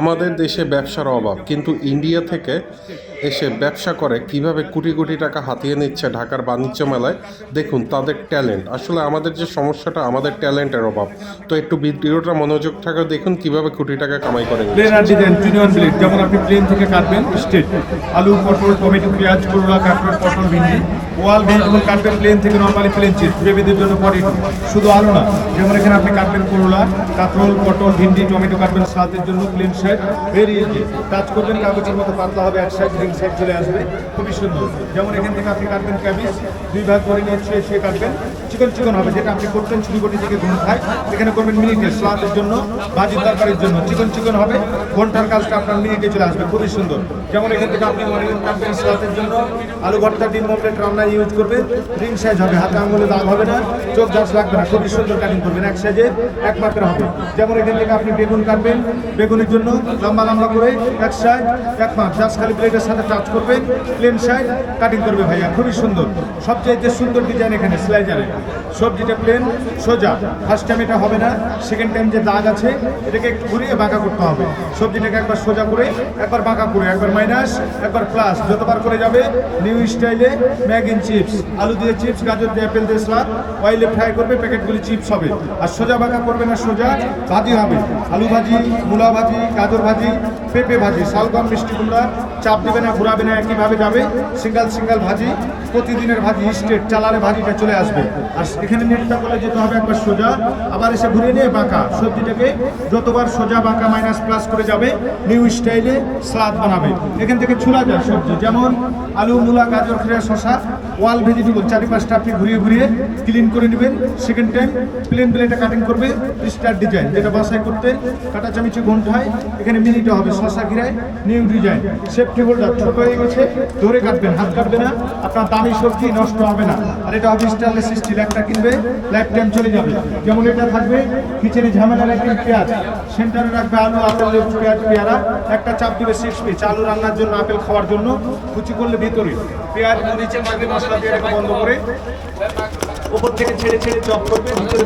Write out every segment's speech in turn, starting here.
আমাদের দেশে ব্যবসার অভাব, কিন্তু ইন্ডিয়া থেকে এসে ব্যবসা করে, কীভাবে কোটি কোটি টাকা হাতিয়ে নিচ্ছে ঢাকার বাণিজ্য মেলায়, দেখুন তাদের ট্যালেন্ট। আসলে আমাদের যে সমস্যাটা, আমাদের ট্যালেন্টের অভাব। তো একটু ভিডিওটা মনোযোগ থাকে দেখুন কীভাবে কোটি টাকা কামাই করে যেমন আপনি প্লেন থেকে কাটবেন স্ট্রেট আলু, পটল, টমেটো, পেঁয়াজ, করলা, কাঁকড়, পটল, ভিন্ডি। ওয়াল ভেজিটেবল কাটবেন প্লেন থেকে নর্মালি প্লেন চিজ বেবিদের জন্য পরে শুধু আলু না, যেমন এখানে আপনি কাটবেন করলা কাঁকরোল পটল, ভিন্ডি, টমেটো কাটবেন সালাদের জন্য plain side very easy touch করবেন, কাগজের মতো পাতলা হবে, এক সাইড রিং সাইড চলে আসবে। খুবই সুন্দর। যেমন এখান থেকে আপনি কাটবেন ক্যাবিস, দুই ভাগ করে নিয়ে ছুঁয়ে কাটবেন। চিকন চিকন হবে, যেটা আপনি করতেন ছুরি থেকে ঘুম খায়। এখানে করবেন মিনিটে স্লাদের জন্য ভাজির তরকারির জন্য। চিকন চিকন হবে, ঘণ্টার কাজটা আপনার মিনিটে চলে আসবে, খুবই সুন্দর। যেমন এখান থেকে আপনি মনে স্লাদের জন্য, আলু, ভর্তা, ডিম মমলেট রান্না ইউজ করবেন রিং সাইজ হবে, হাতে আঙুলে দাগ হবে না, চোখ ঝাঁস লাগবে না, খুবই সুন্দর কাটিং করবেন, এক সাইজে এক মাত্রা হবে। যেমন এখান থেকে আপনি বেগুন কাটবেন, বেগুনের জন্য লম্বা লম্বা করে এক সাইড এক মাপ, জাস্ট খালি প্লেটের সাথে টাচ করবেন প্লেন সাইড কাটিং করবে ভাইয়া, খুবই সুন্দর। সবচেয়ে সুন্দর ডিজাইন এখানে স্লাইজারে সবজিটা প্লেন সোজা। ফার্স্ট টাইম এটা হবে না সেকেন্ড টাইম যে দাগ আছে, এটাকে একটু ঘুরিয়ে বাঁকা করতে হবে। সবজিটাকে একবার সোজা করে, একবার বাঁকা করে, একবার মাইনাস একবার প্লাস যতবার করে যাবে নিউ স্টাইলে ম্যাগ ইন চিপস আলু দিয়ে চিপস গাজর দিয়ে অ্যাপেল দিয়ে স্লাদ অয়েলে ফ্রাই করবে, প্যাকেটগুলি চিপস হবে। আর সোজা বাঁকা করবে না, সোজা, ভাজি হবে। আলু ভাজি, মূলা ভাজি, গাজর ভাজি, পেঁপে ভাজি, শালগম, মিষ্টি কুমড়া চাপ দেবে না, ঘুরাবে না, একইভাবে যাবে। সিঙ্গেল সিঙ্গেল ভাজি, প্রতিদিনের ভাজি, স্টেট চালারে ভাজিটা চলে আসবে। আর এখানে নেটটা বলে যেতে হবে একবার সোজা। আবার এসে ঘুরে নিয়ে বাঁকা, সবজিটাকে যতবার সোজা বাঁকা মাইনাস প্লাস করে যাবে নিউ স্টাইলে স্লাদ বানাবে। এখান থেকে ছোলা যায় সবজি, যেমন আলু, মূলা, গাজর খেরা শশা ওয়াল ভেজিটেবল চারিপাশটা আপনি ঘুরিয়ে ঘুরিয়ে ক্লিন করে নেবেন। সেকেন্ড টাইম প্লেন প্লেটে কাটিং করবে স্টার ডিজাইন যেটা বাসায় করতে কাটা চামিচে ঘন্টায় এখানে মিনিটে হবে শশা ঘিরায় নিউ ডিজাইন সেফটি হোল্ডার ছোট হয়ে গেছে, ধরে কাটবেন, হাত কাটবে না, আপনার দামি সবজি নষ্ট হবে না। আর এটা হবে স্টেনলেস স্টিল একটা কিনবে লাইফ টাইম চলে যাবে। যেমন এটা থাকবে কিচেনে ঝামেলা রাখবেন পেঁয়াজ। সেন্টারে রাখবে আলু, আপেল পেঁয়াজ, পেয়ারা। একটা চাপ দিবে সিক্স পিস আলু রান্নার জন্য, আপেল খাওয়ার জন্য কুচি করলে ভিতরে। পেঁয়াজ, মরিচে মাগে মশলা দিয়ে বন্ধ করে উপর থেকে ছেড়ে ছেড়ে চপ করবে, ভিতরে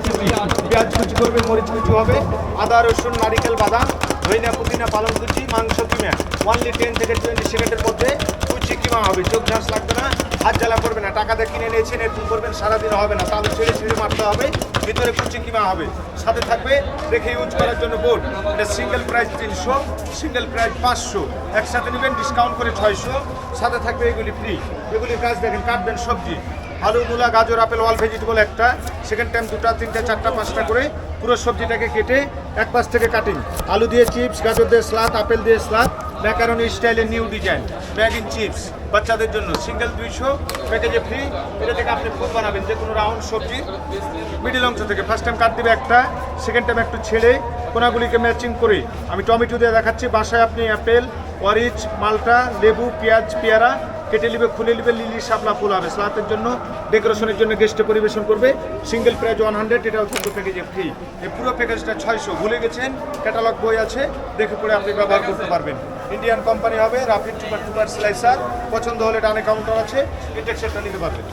পেঁয়াজ কুচি করবে, মরিচ কুচি হবে। আদা, রসুন, নারিকেল, বাদাম। ধইনা পুদিনা পালং কুচি, মাংস কিমা। ওনলি টেন থেকে টোয়েন্টি সেকেন্ডের মধ্যে কুচি কিমা হবে। চোখ ঝাঁস লাগবে না, হাত জ্বালা করবে না। টাকা দিয়ে কিনে নিয়েছেন এরকম করবেন, সারাদিন হবে না। তাহলে ছেড়ে ছেড়ে মারতে হবে। ভিতরে কুচি কিমা হবে। সাথে থাকবে রেখে ইউজ করার জন্য বোর্ড এটা সিঙ্গেল প্রাইস তিনশো সিঙ্গেল প্রাইস পাঁচশো। একসাথে নেবেন ডিসকাউন্ট করে ছয়শো। সাথে থাকবে এগুলি ফ্রি এগুলির কাজ দেখেন, কাটবেন সবজি। আলু, মূলা, গাজর, আপেল অল ভেজিটেবল একটা। সেকেন্ড টাইম দুটা, তিনটা, চারটা, পাঁচটা করে পুরো সবজিটাকে কেটে এক পাশ থেকে কাটিং আলু দিয়ে চিপস গাজর দিয়ে স্লাদ আপেল দিয়ে স্লাদ ম্যাকারনি স্টাইলের new design bag in chips বাচ্চাদের জন্য। সিঙ্গেল দুইশো প্যাকেজে ফ্রি এটা থেকে আপনি ফুড বানাবেন, যে কোনো রাউন্ড সবজি। মিডিল অংশ থেকে ফার্স্ট টাইম কাট দিবে একটা সেকেন্ড টাইম একটু ছেড়ে কোনাগুলিকে ম্যাচিং করে। আমি টমেটো দিয়ে দেখাচ্ছি, বাসায় আপনি অ্যাপেল অরিচ মালটা, লেবু, পেঁয়াজ, পেয়ারা কেটে নিবে, খুলে নিবে, লিলি শাপলা ফুল হবে স্লাতের জন্য, ডেকোরেশনের জন্য গেস্টে পরিবেশন করবে। সিঙ্গেল প্রাইজ ওয়ান হান্ড্রেড এটাও কিন্তু প্যাকেজে ফ্রি এই পুরো প্যাকেজটা ছয়শো। ভুলে গেছেন ক্যাটালগ বই আছে, দেখে পড়ে আপনি ব্যবহার করতে পারবেন। ইন্ডিয়ান কোম্পানি হবে রাফিড টুপার টুপার স্লাইসার পছন্দ হলে ডানে কাউন্টার আছে ইন্টেক্সেরটা নিতে পারবেন।